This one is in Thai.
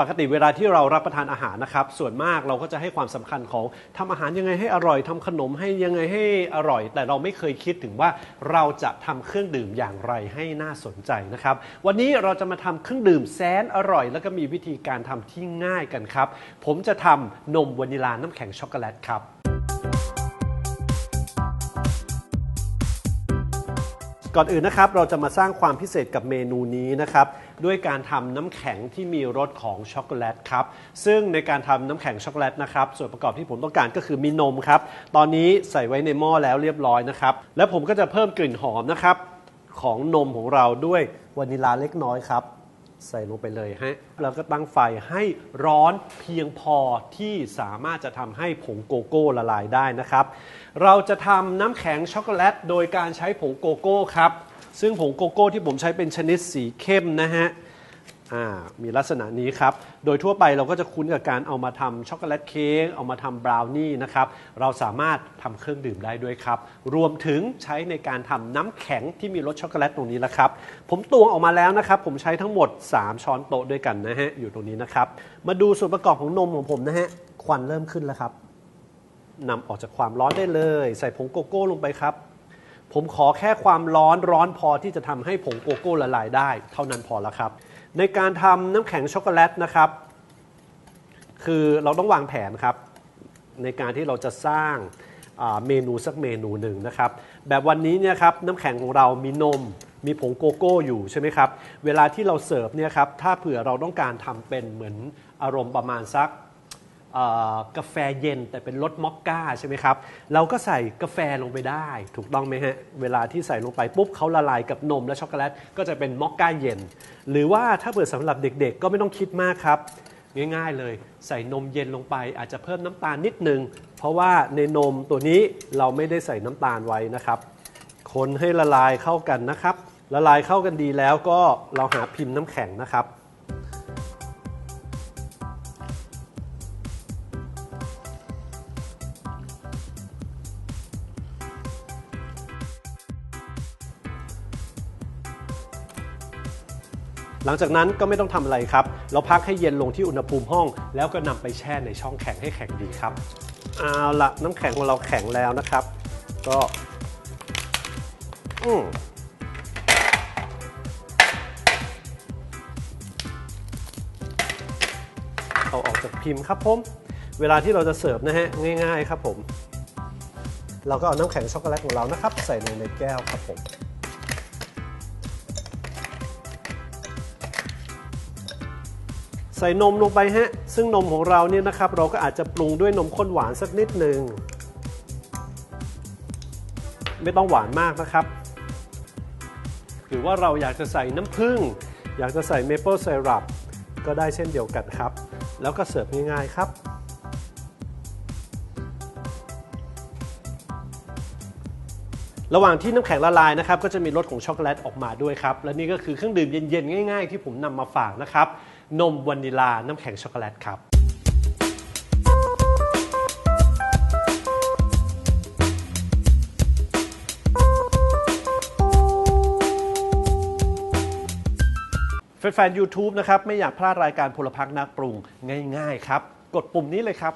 ปกติเวลาที่เรารับประทานอาหารนะครับ ส่วนมากเราก็จะให้ความสำคัญของทำอาหารยังไงให้อร่อยทำขนมให้ยังไงให้อร่อย แต่เราไม่เคยคิดถึงว่าเราจะทำเครื่องดื่มอย่างไรให้น่าสนใจนะครับ วันนี้เราจะมาทำเครื่องดื่มแสนอร่อย แล้วก็มีวิธีการทำที่ง่ายกันครับ ผมจะทำนมวานิลาน้ำแข็งช็อกโกแลตครับ ก่อนอื่นนะครับเราจะมาสร้างความพิเศษกับเมนูนี้นะครับด้วยการทำน้ำแข็งที่มีรสของช็อกโกแลตครับซึ่งในการทำน้ำแข็งช็อกโกแลตนะครับส่วนประกอบที่ผมต้องการก็คือมีนมครับตอนนี้ใส่ไว้ในหม้อแล้วเรียบร้อยนะครับและผมก็จะเพิ่มกลิ่นหอมนะครับของนมของเราด้วยวานิลาเล็กน้อยครับ ใส่ลงไปเลยฮะ แล้วก็ตั้งไฟให้ร้อนเพียงพอที่สามารถจะทำให้ผงโกโก้ละลายได้นะครับ เราจะทำน้ำแข็งช็อกโกแลตโดยการใช้ผงโกโก้ครับ ซึ่งผงโกโก้ที่ผมใช้เป็นชนิดสีเข้มนะฮะ อ่ามีลักษณะนี้ครับ โดยทั่วไปเราก็จะคุ้นกับการเอามาทำช็อกโกแลตเค้กเอามาทำบราวนี่นะครับ เราสามารถทำเครื่องดื่มได้ด้วยครับ รวมถึงใช้ในการทำน้ำแข็งที่มีรสช็อกโกแลตตรงนี้แล้วครับ ผมตวงออกมาแล้วนะครับ ผมใช้ทั้งหมด 3 ช้อนโต๊ะด้วยกันนะฮะ อยู่ตรงนี้นะครับ มาดูส่วนประกอบของนมของผมนะฮะ ควันเริ่มขึ้นแล้วครับนำออกจากความร้อนได้เลย ใส่ผงโกโก้ลงไปครับ ผมขอแค่ความร้อนร้อนพอที่จะทำให้ผงโกโก้ละลายได้ เท่านั้นพอแล้วครับ ในการทำน้ำแข็งช็อกโกแลตนะครับ คือเราต้องวางแผนครับ ในการที่เราจะสร้างเมนูสักเมนูหนึ่งนะครับ แบบวันนี้เนี่ยครับน้ำแข็งของเรามีนม มีผงโกโก้อยู่ใช่ไหมครับ เวลาที่เราเสิร์ฟเนี่ยครับถ้าเผื่อเราต้องการทำเป็นเหมือนอารมณ์ประมาณสัก กาแฟเย็นแต่เป็นรสมอคก้าใช่ไหมครับ เราก็ใส่กาแฟลงไปได้ ถูกต้องไหมฮะ เวลาที่ใส่ลงไปปุ๊บเขาละลายกับนมและช็อกโกแลตก็จะเป็นมอคก้าเย็น หรือว่าถ้าเปิดสำหรับเด็กๆ ก็ไม่ต้องคิดมากครับ ง่ายๆเลย ใส่นมเย็นลงไปอาจจะเพิ่มน้ำตาลนิดนึง เพราะว่าในนมตัวนี้เราไม่ได้ใส่น้ำตาลไว้นะครับ คนให้ละลายเข้ากันนะครับ ละลายเข้ากันดีแล้วก็เราหาพิมพ์น้ำแข็งนะครับ หลังจากนั้นก็ไม่ต้องทำอะไรครับ เราพักให้เย็นลงที่อุณหภูมิห้อง แล้วก็นำไปแช่ในช่องแข็งให้แข็งดีครับเอาละน้ำแข็งของเราแข็งแล้วนะครับ ก็อืมเอาออกจากพิมพ์ครับผม เวลาที่เราจะเสิร์ฟนะฮะง่าย ๆ ครับผม เราก็เอาน้ำแข็งช็อกโกแลตของเรานะครับ ใส่ลงในแก้วครับผม ใส่นมลงไปฮะ ซึ่งนมของเราเนี่ยนะครับ เราก็อาจจะปรุงด้วยนมข้นหวานสักนิดหนึ่ง ไม่ต้องหวานมากนะครับ หรือว่าเราอยากจะใส่น้ำผึ้ง อยากจะใส่เมเปิลไซรัปก็ได้เช่นเดียวกันครับ แล้วก็เสิร์ฟง่ายๆครับระหว่างที่น้ำแข็งละลายนะครับก็จะมีรสของช็อกโกแลตออกมาด้วยครับ และนี่ก็คือเครื่องดื่มเย็นๆ ง่ายๆ ที่ผมนำมาฝากนะครับ นมวานิลา น้ำแข็งช็อกโกแลตครับแฟนๆ YouTube นะครับ ไม่อยากพลาดรายการพลพักนักปรุงง่าย ๆ ครับ กดปุ่มนี้เลยครับ